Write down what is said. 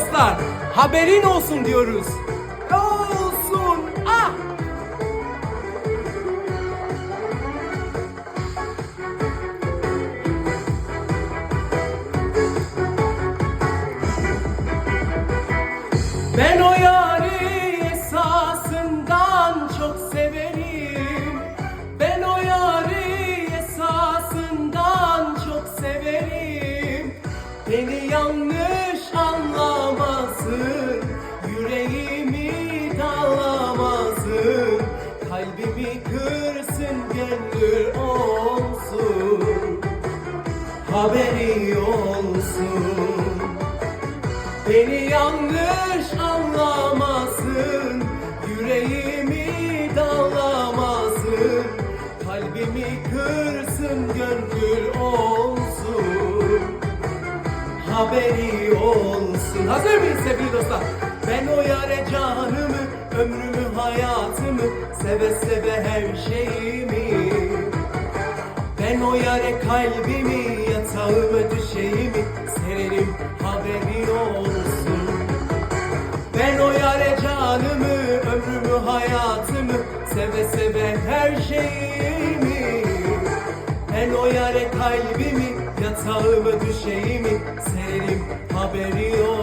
dostlar. Haberin olsun diyoruz. Olsun. Ah! Ben o yari esasından çok severim. Ben o yari esasından çok severim. Beni yanlış anlamasın, yüreğimi dağlamasın. Kalbimi kırsın, gönül olsun, haberi olsun. Beni yanlış anlamasın Yüreğimi dağlamasın Kalbimi kırsın gönül olsun Haberi olsun Hazır mıyız sevgili dostlar? Ben o yare canımı Ömrümü hayatımı Seve seve her şeyimi ben o yare kalbimi, yatağımı, düşeğimi sererim haberi olsun. Ben o yare canımı, ömrümü, hayatımı seve seve her şeyimi. Ben o yare kalbimi, Yatağıma düşeyim sererim haberi yok.